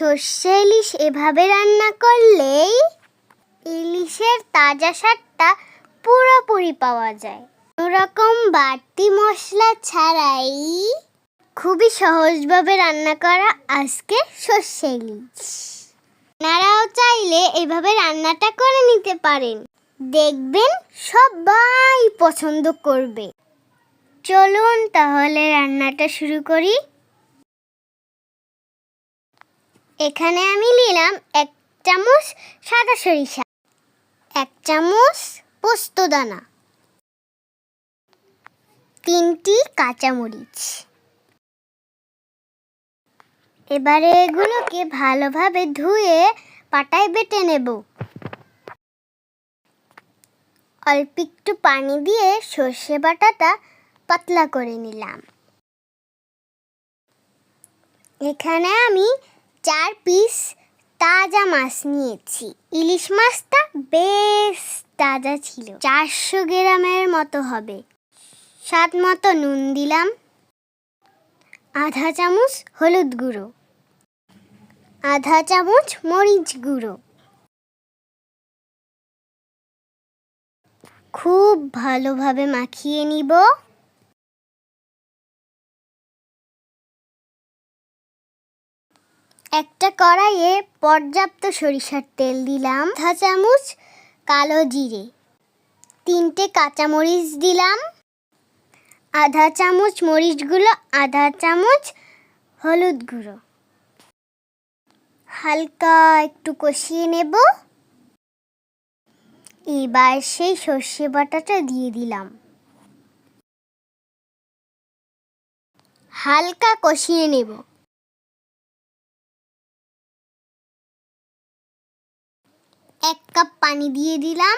সর্ষে ইলিশ এভাবে রান্না করলেই ইলিশের তাজা স্বাদটা পুরোপুরি পাওয়া যায়। রকম বাড়তি মশলা ছাড়াই খুবই সহজভাবে রান্না করা আজকে সর্ষে ইলিশ। আপনারাও চাইলে এভাবে রান্নাটা করে নিতে পারেন। দেখবেন সবাই পছন্দ করবে। চলুন তাহলে রান্নাটা শুরু করি। এখানে আমি নিলাম এক চামচ সাদা সরিষা, এক চামচ পোস্তদানা তিনটি কাঁচামরিচ। এবারে এগুলোকে ভালোভাবে ধুয়ে পাটায় বেটে নেব। অল্প একটু পানি দিয়ে সর্ষে বাটাটা পাতলা করে নিলাম। এখানে আমি চার পিস তাজা মাছ নিয়েছি। ইলিশ মাছটা বেশ তাজা ছিল। চারশো গ্রামের মতো হবে। স্বাদ মতো নুন দিলাম। আধা চামচ হলুদ গুঁড়ো। আধা চামচ মরিচ গুঁড়ো। খুব ভালোভাবে মাখিয়ে নিব। একটা কড়াইয়ে পর্যাপ্ত সরিষার তেল দিলাম, আধা চামচ কালো জিরে, তিনটে কাঁচামরিচ দিলাম, আধা চামচ মরিচগুলো, আধা চামচ হলুদ গুঁড়ো। হালকা একটু কষিয়ে নেব। এবার সেই সর্ষে বাটাটা দিয়ে দিলাম। হালকা কষিয়ে নেব। এক কাপ পানি দিয়ে দিলাম।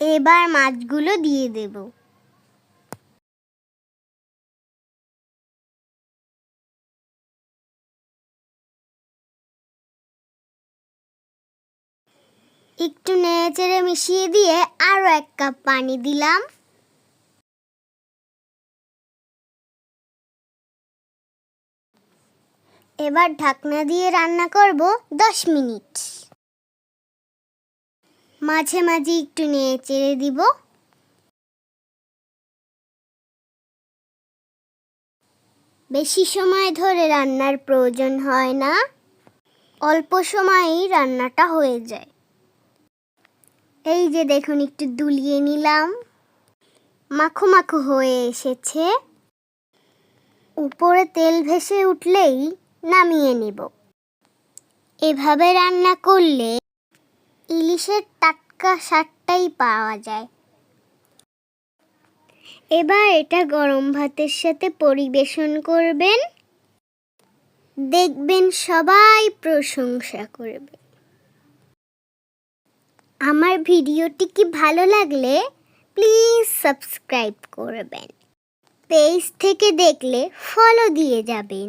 এবার মাছগুলো দিয়ে দেব। একটু নেড়ে চেড়ে মিশিয়ে দিয়ে আরও এক কাপ পানি দিলাম। এবার ঢাকনা দিয়ে রান্না করব দশ মিনিট। মাঝে মাঝে একটু নেড়ে চেড়ে দিব। বেশি সময় ধরে রান্নার প্রয়োজন হয় না। অল্প সময়েই রান্নাটা হয়ে যায়। এই যে দেখুন, একটু দুলিয়ে নিলাম। মাখো মাখো হয়ে এসেছে। উপরে তেল ভেসে উঠলেই নামিয়ে নেব। এভাবে রান্না করলে ইলিশের টাটকা স্বাদটাই পাওয়া যায়। এবার এটা গরম ভাতের সাথে পরিবেশন করবেন। দেখবেন সবাই প্রশংসা করবে। আমার ভিডিওটি কি ভালো লাগলে প্লিজ সাবস্ক্রাইব করবেন। পেজ থেকে দেখলে ফলো দিয়ে যাবেন।